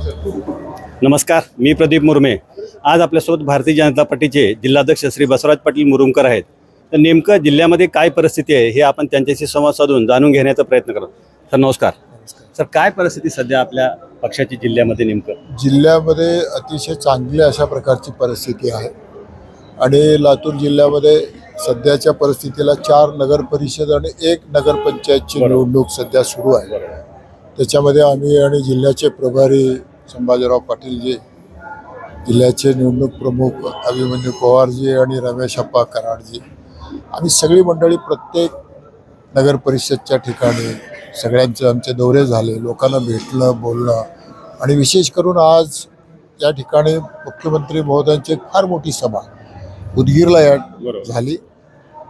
नमस्कार मी प्रदीप मुरमे. आज आपल्यासोबत भारतीय जनता पार्टीचे जिल्हाध्यक्ष श्री बसवराज पाटील मुरुमकर आहेत. तर नेमकं जिल्ह्यामध्ये काय परिस्थिती आहे हे आपण त्यांच्याशी संवाद साधून जाणून घेण्याचा प्रयत्न करतो सर नमस्कार. सर काय परिस्थिती सध्या आपल्या पक्षाची जिल्ह्यामध्ये नेमकं? जिल्ह्यामध्ये अतिशय चांगली अशा प्रकारची परिस्थिती आहे. आणि लातूर जिल्ह्यामध्ये सध्याच्या परिस्थितीला चार नगर परिषद आणि एक नगरपंचायतची. निवडणूक सध्या सुरू आहे. त्याच्यामध्ये आम्ही आणि जिल्ह्याचे प्रभारी संभाजीराव पाटीलजी जिल्ह्याचे निवडणूक प्रमुख अभिमन्यू पवारजी आणि रमेश अप्पा कराडजी. आम्ही सगळी मंडळी प्रत्येक नगर परिषदच्या ठिकाणी सगळ्यांचे आमचे दौरे झाले लोकांना भेटलं बोलणं आणि विशेष करून आज या ठिकाणी मुख्यमंत्री महोदयांची एक फार मोठी सभा उदगीरला या. झाली.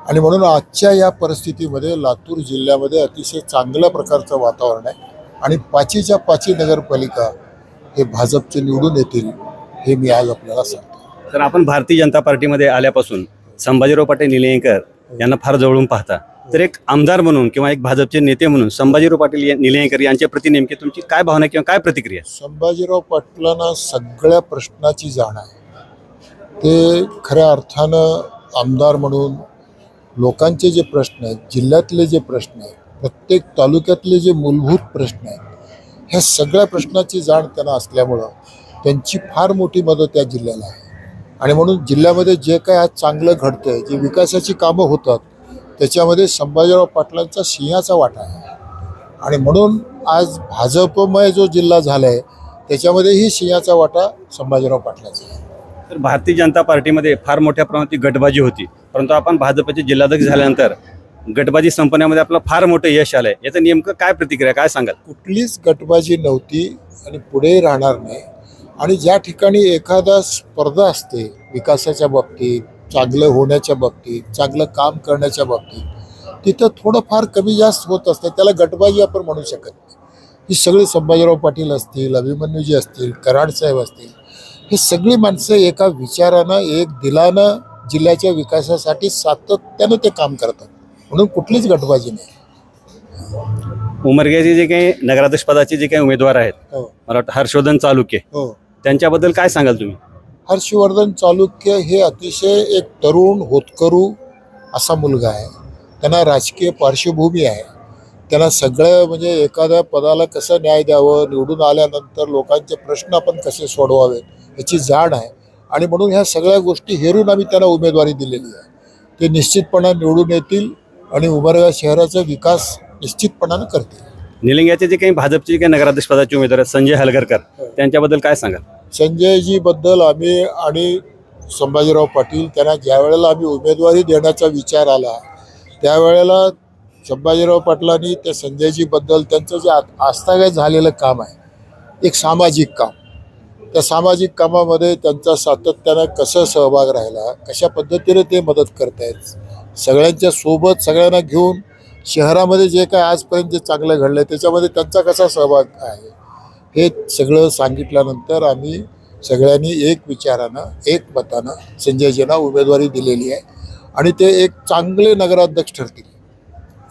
आणि म्हणून आजच्या या परिस्थितीमध्ये लातूर जिल्ह्यामध्ये अतिशय चांगल्या प्रकारचं वातावरण आहे. आणि पाचीच्या पाची नगरपालिका हे भाजपचे निवडून येतील हे मी आज आपल्याला सांगतो. तर आपण भारतीय जनता पार्टीमध्ये आल्यापासून संभाजीराव पाटील निलंगेकर यांना फार जवळून पाहता. तर एक आमदार म्हणून किंवा एक भाजपचे नेते म्हणून संभाजीराव पाटील निलंगेकर यांच्या प्रति नेमकी तुमची काय भावना किंवा काय प्रतिक्रिया? संभाजीराव पाटलांना सगळ्या प्रश्नाची जाण आहे. ते खऱ्या अर्थानं आमदार म्हणून लोकांचे जे प्रश्न आहेत जिल्ह्यातले जे प्रश्न आहेत प्रत्येक तालुक्यातले जे मूलभूत प्रश्न आहेत ह्या सगळ्या प्रश्नाची जाण त्यांना असल्यामुळं त्यांची फार मोठी मदत या जिल्ह्याला आहे. आणि म्हणून जिल्ह्यामध्ये जे काय आज चांगलं घडतंय जे विकासाची कामं होतात त्याच्यामध्ये संभाजीराव पाटलांचा सिंहाचा वाटा आहे. आणि म्हणून आज भाजपमय जो जिल्हा झाला आहे त्याच्यामध्येही सिंहाचा वाटा संभाजीराव पाटलाचा आहे. तर भारतीय जनता पार्टीमध्ये फार मोठ्या प्रमाणात गटबाजी होती. परंतु आपण भाजपचे जिल्हाध्यक्ष झाल्यानंतर गटबाजी संपण्यामध्ये आपलं फार मोठं यश आलंय. याचं नेमकं काय प्रतिक्रिया काय सांगाल? कुठलीच गटबाजी नव्हती आणि पुढे राहणार नाही. आणि ज्या ठिकाणी एखादा स्पर्धा असते विकासाच्या बाबतीत चांगलं होण्याच्या बाबतीत चांगलं काम करण्याच्या बाबतीत तिथं थोडंफार कमी जास्त होत असते. त्याला गटबाजी आपण म्हणू शकत नाही. ही सगळी संभाजीराव पाटील असतील अभिमन्यूजी असतील कराडसाहेब असतील हे सगळी माणसं एका विचारानं एक दिलानं जिल्ह्याच्या विकासासाठी सातत्यानं ते काम करतात. म्हणून कुठलीच गटबाजी नाही. उमरग्याचे जे काही नगराध्यक्ष पदाचे जे काही उमेदवार आहेत हो. मला वाटतं हर्षवर्धन चालुक्य हो. त्यांच्याबद्दल काय सांगाल तुम्ही? हर्षवर्धन चालुक्य हे अतिशय एक तरुण होतकरू असा मुलगा आहे. त्यांना राजकीय पार्श्वभूमी आहे. त्यांना सगळं म्हणजे एखाद्या पदाला कसं न्याय द्यावं निवडून आल्यानंतर लोकांचे प्रश्न आपण कसे सोडवावेत याची जाण आहे. आणि म्हणून ह्या सगळ्या गोष्टी हेरून आम्ही त्यांना उमेदवारी दिलेली आहे. ते निश्चितपणे निवडून येतील. आणि उमरगा शहराचा विकास निश्चितपणानं करतील. निलंग्याचे जे काही भाजपचे जे काही नगराध्यक्ष पदाचे उमेदवार आहेत संजय हलगरकर त्यांच्याबद्दल काय सांगाल? संजयजीबद्दल आम्ही आणि संभाजीराव पाटील त्यांना ज्या वेळेला आम्ही उमेदवारी देण्याचा विचार आला त्यावेळेला संभाजीराव पाटलांनी त्या संजयजीबद्दल त्यांचं जे आ- आस्थागत झालेलं काम आहे एक सामाजिक काम. त्या सामाजिक कामामध्ये त्यांचा सातत्यानं कसं सहभाग राहिला कशा पद्धतीने ते मदत करतायत सगळ्यांच्या सोबत सगळ्यांना घेऊन शहरामध्ये जे काय आजपर्यंत जे चांगलं घडलं त्याच्यामध्ये त्यांचा कसा सहभाग आहे? हे सगळं सांगितल्यानंतर आम्ही सगळ्यांनी एक विचारानं एक मतानं संजयजींना उमेदवारी दिलेली आहे आणि ते एक चांगले नगराध्यक्ष ठरतील.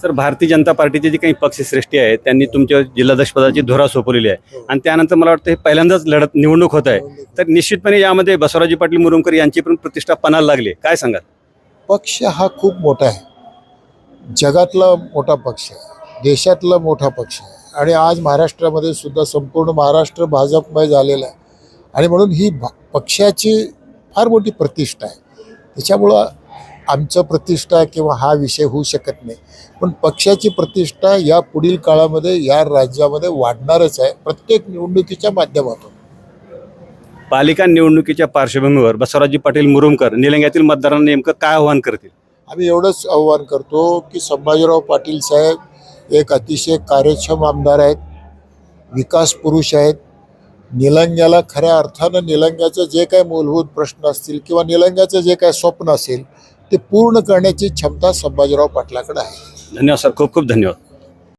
सर भारतीय जनता पार्टीचे जे काही पक्षश्रेष्ठी आहे त्यांनी तुमच्या जिल्हाध्यक्ष पदाची धोरा सोपवलेली आहे. आणि त्यानंतर मला वाटतं हे पहिल्यांदाच लढत निवडणूक होत आहे. तर निश्चितपणे यामध्ये बसवराजी पाटील मुरुमकर यांची पण प्रतिष्ठा पणाला लागली. काय सांगाल? पक्ष हा खूप मोठा आहे. जगातला मोठा पक्ष आहे. देशातला मोठा पक्ष आहे. आणि आज महाराष्ट्रामध्ये सुद्धा संपूर्ण महाराष्ट्र भाजपमय झालेला आहे. आणि म्हणून ही भा पक्षाची फार मोठी प्रतिष्ठा आहे. त्याच्यामुळं आमचं प्रतिष्ठा किंवा हा विषय होऊ शकत नाही. पण पक्षाची प्रतिष्ठा या पुढील काळामध्ये या राज्यामध्ये वाढणारच आहे. प्रत्येक निवडणुकीच्या माध्यमातून. पालिका निवडणुकीच्या पार्श्वभूमीवर बसवराजी पाटील मुरुमकर निलंग्यातील मतदारांना नेमकं काय आव्हान करतील? आम्ही एवढंच आव्हान करतो की संभाजीराव पाटील साहेब एक अतिशय कार्यक्षम आमदार आहेत विकास पुरुष आहेत. निलंग्याला खऱ्या अर्थानं निलंग्याचं जे काय मूलभूत प्रश्न असतील किंवा निलंग्याचं जे काय स्वप्न असेल ते पूर्ण करण्याची क्षमता संभाजीराव पाटलाकडे आहे. धन्यवाद सर. खूप खूप धन्यवाद.